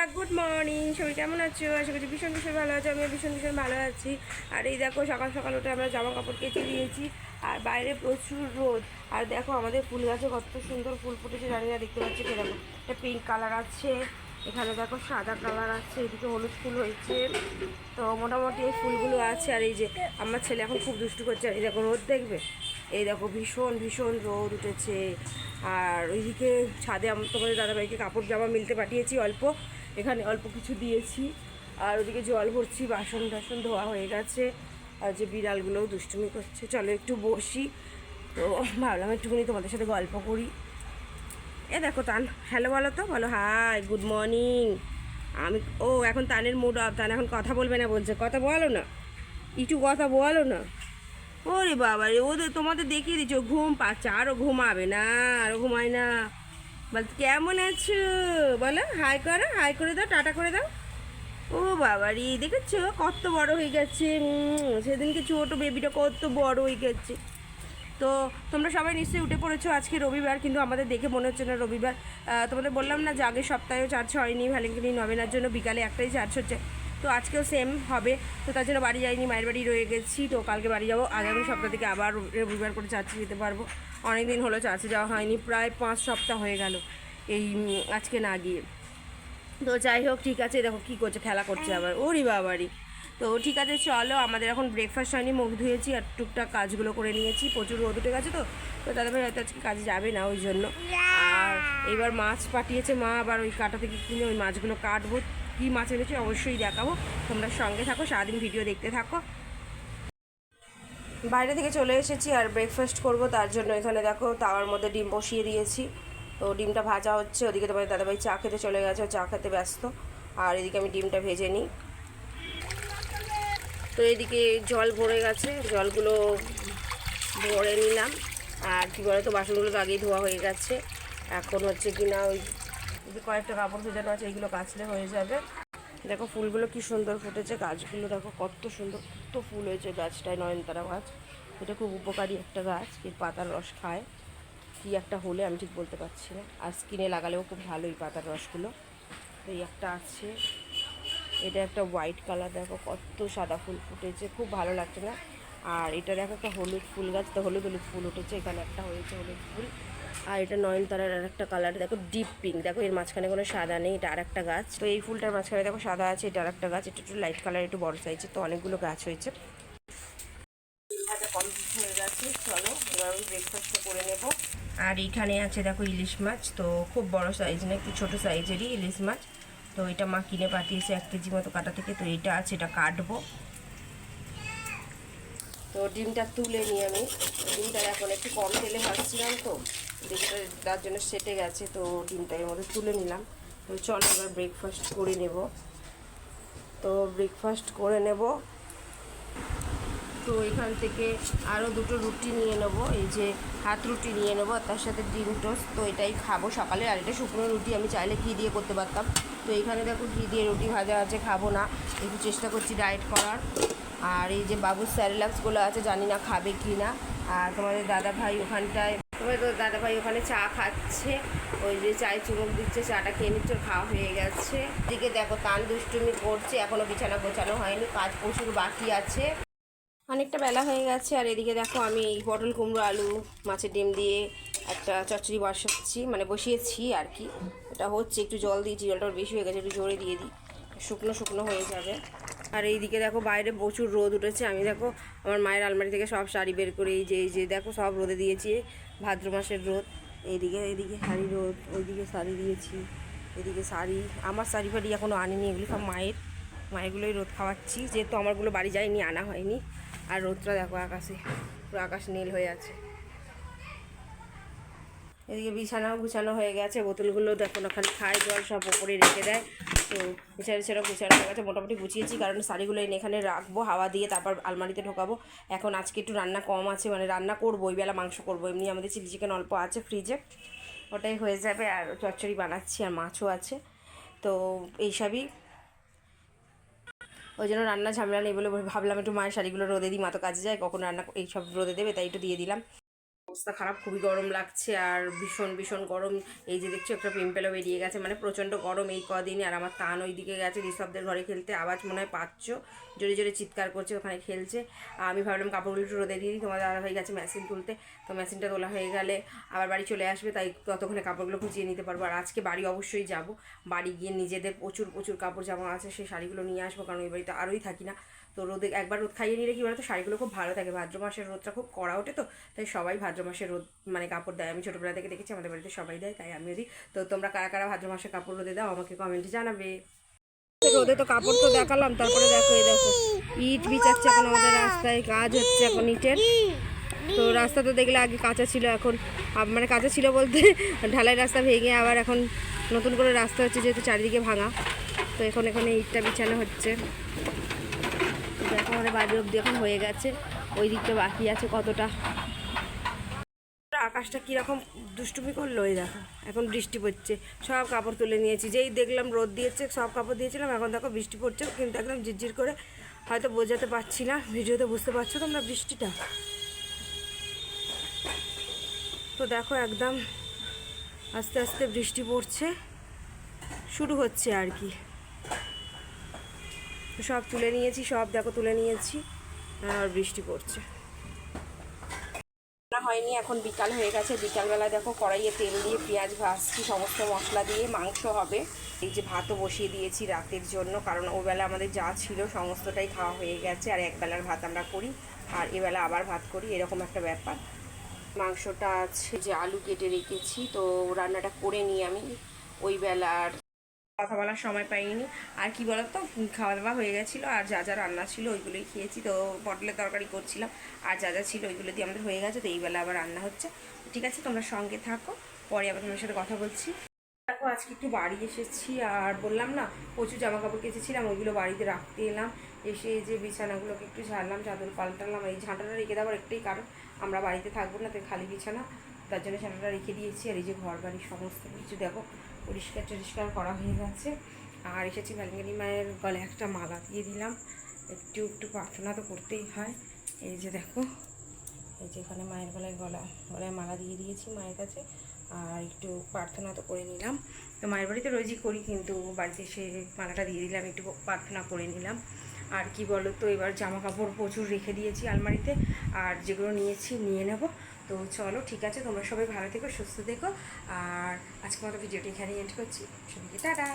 বন্ধুরা good morning. সবাই কেমন আছো? আশা করছি ভীষণ ভীষণ ভালো আছো। আমি ভীষণ ভীষণ ভালো আছি। আর এই দেখো, সকাল সকাল উঠে আমরা জামা কাপড় কেচে দিয়েছি। আর বাইরে প্রচুর রোদ। আর দেখো, আমাদের ফুল গাছে কত সুন্দর ফুল ফুটেছে, জানি না, দেখতে পাচ্ছি কীরকম একটা পিঙ্ক কালার আছে। এখানে দেখো, সাদা কালার আছে। এদিকে হলুদ ফুল হয়েছে। তো মোটামুটি এই ফুলগুলো আছে। আর এই যে আমার ছেলে এখন খুব দুষ্টু করছে। আর এই দেখো, রোদ দেখবে? এই দেখো, ভীষণ ভীষণ রোদ উঠেছে। আর ওইদিকে ছাদে আমার তোমাদের দাদাভাইকে কাপড় জামা মিলতে পাঠিয়েছি অল্প। এখানে অল্প কিছু দিয়েছি। আর ওদিকে জল ভরছি, বাসন টাসন ধোয়া হয়ে গেছে। আর যে বিড়ালগুলোও দুষ্টুমি করছে। চলো একটু বসি। তো ভাবলাম একটুখানি তোমাদের সাথে গল্প করি। এ দেখো তান, হ্যালো বলো তো, বলো হাই, গুড মর্নিং। আমি, ও এখন তানের মুড অফ তান এখন কথা বলবে না বলছে। কথা বলো না। একটু কথা বলো না। ওরে বাবা রে, ওদের তোমাদের দেখিয়ে দিচ্ছ, ঘুম পাচ্ছে আরও ঘুমাবে না আরও ঘুমায় না। বল কেমন আছো? বলো, হাই করো, হাই করে দাও, টাটা করে দাও। ও বাবা রে, দেখেছ? কত বড় হয়ে গেছে সেদিনকে ছোট বেবিটা কত বড় হয়ে গেছে। তো তোমরা সবাই নিশ্চয়ই উঠে পড়েছো আজকে রবিবার, কিন্তু আমাদের দেখে মনে হচ্ছে না রবিবার। তোমাদের বললাম না যে আগের সপ্তাহেও চার্জ হয়নি ভ্যালেন্টিনি নবেনার জন্য বিকালে একটাই চার্জ হচ্ছে। তো আজকেও সেম হবে। তো তার জন্য বাড়ি যাইনি, মায়ের বাড়ি রয়ে গেছি। তো কালকে বাড়ি যাব। আগামী সপ্তাহ থেকে আবার রবিবার করে চার্চে যেতে পারব। অনেক দিন হলো চার্চে যাওয়া হয়নি, প্রায় পাঁচ সপ্তাহ হয়ে গেল এই আজকে না গিয়ে। তো যাই হোক, ঠিক আছে, দেখো কী করছে, খেলা করছে আবার। ওরি বাবারি। তো ঠিক আছে, চলো, আমাদের এখন ব্রেকফাস্ট হয়নি, মুখ ধুয়েছি আর টুকটাক কাজগুলো করে নিয়েছি। প্রচুর রোদ উঠে গেছে তো তো দাদাভাই হয়তো আজকে কাজে যাবে না ওই জন্য। আর এবার মাছ পাঠিয়েছে মা, আবার ওই কাটা থেকে কিনে ওই মাছগুলো কাটবো। কী মাছ এনেছে অবশ্যই দেখাবো। তোমরা সঙ্গে থাকো, সারাদিন ভিডিও দেখতে থাকো। বাইরে থেকে চলে এসেছি আর ব্রেকফাস্ট করব, তার জন্য এখানে দেখো তাওয়ার মধ্যে ডিম বসিয়ে দিয়েছি। তো ডিমটা ভাজা হচ্ছে, ওদিকে তোমার দাদাভাই চা খেতে চলে গেছে চা খেতে ব্যস্ত। আর এদিকে আমি ডিমটা ভেজে নিই। তো এদিকে জল ভরে গেছে, জলগুলো ভরে নিলাম। আর কী বলে তো বাসনগুলো তো আগেই ধোয়া হয়ে গেছে। এখন হচ্ছে কি না ওই যদি কয়েকটা কাপড় ভেজানো আছে, এইগুলো কাচলে হয়ে যাবে। দেখো ফুলগুলো কি সুন্দর ফুটেছে, গাছগুলো দেখো কত সুন্দর, কত ফুল হয়েছে গাছটায়, নয়নতারা গাছ। এটা খুব উপকারী একটা গাছ এর পাতার রস খায়। কী একটা হলে আমি ঠিক বলতে পারছি না। আর স্কিনে লাগালেও খুব ভালো এই পাতার রসগুলো। তো এই একটা আছে। এটা একটা হোয়াইট কালার, দেখো কত সাদা ফুল ফুটেছে, খুব ভালো লাগছে না। আর এটা দেখো একটা হলুদ ফুল গাছ, তো হলুদ হলুদ ফুল উঠেছে, এখানে একটা হয়েছে হলুদ ফুল। আর এটা নয়নতারার আর একটা কালার দেখো ডিপ পিঙ্ক দেখো এর মাঝখানে কোনো সাদা নেই, এটা আর একটা গাছ। তো এই ফুলটার মাঝখানে দেখো সাদা আছে, এটা আর একটা গাছ, এটা একটু লাইট কালার একটু বড় সাইজে তো অনেকগুলো গাছ হয়েছে। হয়ে চলো করে আর এখানে আছে দেখো ইলিশ মাছ, তো খুব বড় সাইজ না, একটু ছোটো সাইজেরই ইলিশ মাছ। তো এটা মা কিনে পাঠিয়েছে এক কেজি মতো কাটা থেকে, তো এটা আছে, এটা কাটবো। তো ডিমটা তুলে নিই আমি। ডিমটা এখন একটু কম তেলে ভাজছিলাম তো, ডিমটা তার জন্য সেটে গেছে, তো ডিমটা এর মধ্যে তুলে নিলাম। তো চলো এবার ব্রেকফাস্ট করে নেব। তো ব্রেকফাস্ট করে নেব। তো এখান থেকে আরও দুটো রুটি নিয়ে নেব, এই যে হাত রুটি নিয়ে নেব আর তার সাথে ডিম টোস্ট। তো এটাই খাব সকালে, আর এটা শুকনো রুটি, আমি চাইলে ঘি দিয়ে করতে পারতাম। তো এখানে দেখো ঘি দিয়ে রুটি ভাজা আছে, খাব না। একটু চেষ্টা করছি ডায়েট করার। আর এই যে বাবুর স্যারিলাক্সগুলো আছে, জানি না খাবে কি না আর তোমাদের দাদা ভাই ওখানটায় তোমাদের দাদা ভাই ওখানে চা খাচ্ছে। ওই যে চায় চুমুক দিচ্ছে, চাটা খেয়ে নিচ্ছে খাওয়া হয়ে গেছে। দিকে দেখো তান দুষ্টুমি করছে এখনও বিছানা গোছানো হয়নি, কাজ প্রচুর বাকি আছে। অনেকটা বেলা হয়ে গেছে, আর এদিকে দেখো, আমি পটল কুমড়ো, আলু, মাছের ডিম দিয়ে একটা চচ্চড়ি বসাচ্ছি মানে বসিয়েছি আর কি। এটা হচ্ছে, একটু জল দিয়েছি, জলটা বেশি হয়ে গেছে, একটু জোরে দিয়ে দিই। শুকনো শুকনো হয়ে যাবে। আর এইদিকে দেখো বাইরে প্রচুর রোদ উঠেছে। আমি দেখো আমার মায়ের আলমারি থেকে সব শাড়ি বের করে এই যে এই যে দেখো সব রোদে দিয়েছি, ভাদ্র মাসের রোদ। এইদিকে এইদিকে শাড়ি রোদ, ওইদিকে শাড়ি দিয়েছি এদিকে শাড়ি। আমার শাড়ি ফাড়ি এখনও আনিনি, এগুলি সব মায়ের। মায়েরগুলোই রোদ খাওয়াচ্ছি, যেহেতু আমারগুলো বাড়ি যায়নি, আনা হয়নি। আর রোদটা দেখো আকাশে, পুরো আকাশ নীল হয়ে আছে। এদিকে বিছানাও গুছানো হয়ে গেছে, বোতলগুলো দেখো না, খালি খায় জল সব ওপরে রেখে দেয়। তো বিছানা ছেড়ে গুছানো হয়ে গেছে মোটামুটি গুছিয়েছি, কারণ শাড়িগুলো এনে এখানে রাখব, হাওয়া দিয়ে তারপর আলমারিতে ঢোকাবো। এখন আজকে একটু রান্না কম আছে মানে রান্না করব, ওই বেলা মাংস করব, এমনি আমাদের চিলি চিকেন অল্প আছে ফ্রিজে। ওটাই হয়ে যাবে, আর চচ্চড়ি বানাচ্ছি, আর মাছও আছে। তো এইসবই ওই জন্য রান্না ঝামেলা নেই বলে ভাবলাম একটু মায়ের শাড়িগুলো রোদে দিই, মা তো কাজে যায়, কখন রান্না এইসব রোদে দেবে, তাই একটু দিয়ে দিলাম। অবস্থা খারাপ, খুবই গরম লাগছে আর ভীষণ ভীষণ গরম। এই যে দেখছ একটা পিম্পেলও বেরিয়ে গেছে মানে প্রচণ্ড গরম এই কদিনে আর আমার তান ওই দিকে গেছে, ঋষভদের ঘরে খেলতে আওয়াজ মনে হয় পাচ্ছ। জোরে জোরে চিৎকার করছে, ওখানে খেলছে। আমি ভাবলাম কাপড়গুলো একটু রোদে দিয়ে দিই, তোমার দাদা হয়ে গেছে মেশিন তুলতে। তো মেশিনটা তোলা হয়ে গেলে আবার বাড়ি চলে আসবে, তাই ততক্ষণে কাপড়গুলো খুঁজিয়ে নিতে পারব। আর আজকে বাড়ি অবশ্যই যাব। বাড়ি গিয়ে নিজেদের প্রচুর প্রচুর কাপড় জামা আছে সেই শাড়িগুলো নিয়ে আসব, কারণ ওই বাড়িতে আরোই থাকি না। তো রোদে একবার রোদ খাইয়ে নিলে কি বলতো? শাড়িগুলো খুব ভালো থাকে। ভাদ্র মাসের রোদটা খুব কড়া ওঠে তো, তাই সবাই ভাদ্র মাসের রোদ মানে কাপড় দেয়। আমি ছোটোবেলা থেকে দেখেছি, আমাদের বাড়িতে সবাই দেয়, তাই আমিও দিই। তো তোমরা কারা কারা ভাদ্র মাসের কাপড় রোদে দাও আমাকে কমেন্টে জানাবে। রোদে তো কাপড় তো দেখালাম, তারপরে দেখো, এই দেখো। ইট বিচাচ্ছে এখন আমাদের রাস্তায় কাজ হচ্ছে এখন ইটের। তো রাস্তা তো দেখলে আগে কাঁচা ছিল, এখন মানে কাঁচা ছিল বলতে ঢালাই রাস্তা ভেঙে আবার এখন নতুন করে রাস্তা হচ্ছে, যেহেতু চারিদিকে ভাঙা। তো এখন এখানে ইটটা বিছানো হচ্ছে। আমাদের বাড়ি অব্দি এখন হয়ে গেছে। ওই দিকটা বাকি আছে কতটা। আকাশটা কীরকম দুষ্টুমি করল ওই দেখো, এখন বৃষ্টি পড়ছে, সব কাপড় তুলে নিয়েছি, যেই দেখলাম রোদ দিয়েছে, সব কাপড় দিয়েছিলাম, এখন দেখো বৃষ্টি পড়ছে, কিন্তু একদম ঝিরঝির করে হয়তো বোঝাতে পারছি না, ভিডিওতে বুঝতে পারছ তোমরা বৃষ্টিটা? তো দেখো একদম আস্তে আস্তে বৃষ্টি পড়ছে, শুরু হচ্ছে আর কি। তো সব তুলে নিয়েছি, সব দেখো তুলে নিয়েছি। আর বৃষ্টি পড়ছে। হয়নি, এখন বিকাল হয়ে গেছে। বিকালবেলা দেখো কড়াইয়ে তেল দিয়ে পেঁয়াজ ভাজছি, সমস্ত মশলা দিয়ে মাংস হবে। এই যে ভাতও বসিয়ে দিয়েছি রাতের জন্য, কারণ ওবেলা আমাদের যা ছিল সমস্তটাই খাওয়া হয়ে গেছে, আর একবেলার ভাত আমরা করি, আর এবেলা আবার ভাত করি, এরকম একটা ব্যাপার। মাংসটা আছে, যে আলু কেটে রেখেছি, তো রান্নাটা করে নিই আমি। ওই বেলার কথা বলার সময় পাইনি। আর কি বলতো খাওয়া দাওয়া হয়ে গেছিল, আর যা যা রান্না ছিল ওইগুলোই খেয়েছি। তো পটলের তরকারি করছিলাম, আর যা যা ছিল ওইগুলো দিয়ে আমাদের হয়ে গেছে। তো এই বেলা আবার রান্না হচ্ছে। ঠিক আছে, তোমরা সঙ্গে থাকো, পরে আবার তোমার সাথে কথা বলছি। দেখো, আজকে একটু বাড়ি এসেছি, আর বললাম না, প্রচুর জামা কাপড় কেচেছিলাম, ওইগুলো বাড়িতে রাখতে এলাম। এসে যে বিছানাগুলোকে একটু ঝাড়লাম, চাদর পাল্টালাম। এই ঝাঁটাটা রেখে দেওয়ার একটাই কারণ, আমরা বাড়িতে থাকব না, তাই খালি বিছানা। তার জন্য ঝাঁটাটা রেখে দিয়েছি, আর এই যে ঘর বাড়ি সমস্ত কিছু দেখো। পরিষ্কার টরিষ্কার করা হয়ে গেছে। আর এসেছি ব্যালঙ্গিনী মায়ের গলে একটা মালা দিয়ে দিলাম। একটু একটু প্রার্থনা তো করতেই হয়। এই যে দেখো, এই যে এখানে মায়ের গলায় গলা, গলায় মালা দিয়ে দিয়েছি মায়ের কাছে। আর একটু প্রার্থনা তো করে নিলাম। তো মায়ের বাড়িতে রোজই করি, কিন্তু বাড়িতে এসে মালাটা দিয়ে দিলাম, একটু প্রার্থনা করে নিলাম। আর কি বলো তো এবার জামা কাপড় প্রচুর রেখে দিয়েছি আলমারিতে। আর যেগুলো নিয়েছি, নিয়ে নেব। তো চলো, ঠিক আছে, তোমরা সবাই ভালো থেকো, সুস্থ থেকো, আর আজকে মতো ভিডিওটি এখানে এন্ড করছি। সবাইকে, টাটা!